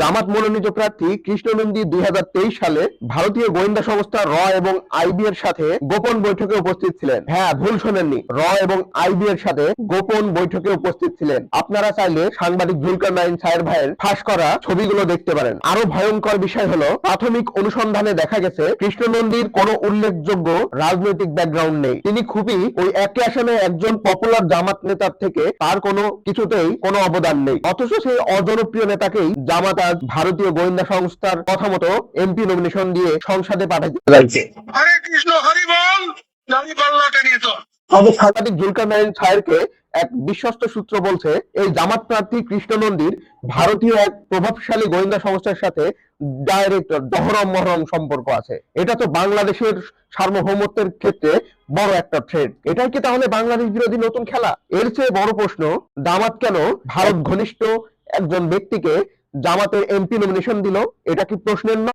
জামাত মনোনীত প্রার্থী কৃষ্ণনন্দী দুই সালে ভারতীয় গোয়েন্দা সংস্থা র এবং আইবি এর সাথে গোপন বৈঠকে উপস্থিত ছিলেন। হ্যাঁ ভুল শোনেননি। র এবং আইবি এর সাথে গোপন বৈঠকে উপস্থিত ছিলেন। আপনারা চাইলে সাংবাদিক জুলকার নাইন সায়ের ভাইয়ের ফাঁস করা ছবিগুলো দেখতে পারেন। আরও ভয়ঙ্কর বিষয় হলো, প্রাথমিক অনুসন্ধানে দেখা গেছে, কৃষ্ণনন্দীর কোনো উল্লেখযোগ্য রাজনৈতিক ব্যাকগ্রাউন্ড নেই। তিনি খুবই ওই একই আসনে একজন পপুলার জামাত নেতার থেকে তার কোনো কিছুতেই কোনো অবদান নেই। অথচ সেই অজনপ্রিয় নেতাকেই জামাত আজ ভারতীয় গোয়েন্দা সংস্থার কথা মতো এমপি নমিনেশন দিয়ে সংসদে পাঠাতে যাচ্ছে হরে কৃষ্ণ হরি বল। তো সাংবাদিক জুলকার নাইন এক বিশ্বস্ত সূত্র বলছে এই জামাত প্রার্থী কৃষ্ণনন্দীর ভারতীয় এক প্রভাবশালী গোয়েন্দা সংস্থার সাথে ডাইরেক্ট দহরম মহরম সম্পর্ক আছে। এটা তো বাংলাদেশের সার্বভৌমত্বের ক্ষেত্রে বড় একটা থ্রেড এটাই কি তাহলে বাংলাদেশ বিরোধী নতুন খেলা? এর চেয়ে বড় প্রশ্ন জামাত কেন ভারত ঘনিষ্ঠ একজন ব্যক্তিকে জামাতের এমপি নমিনেশন দিল এটা কি প্রশ্নের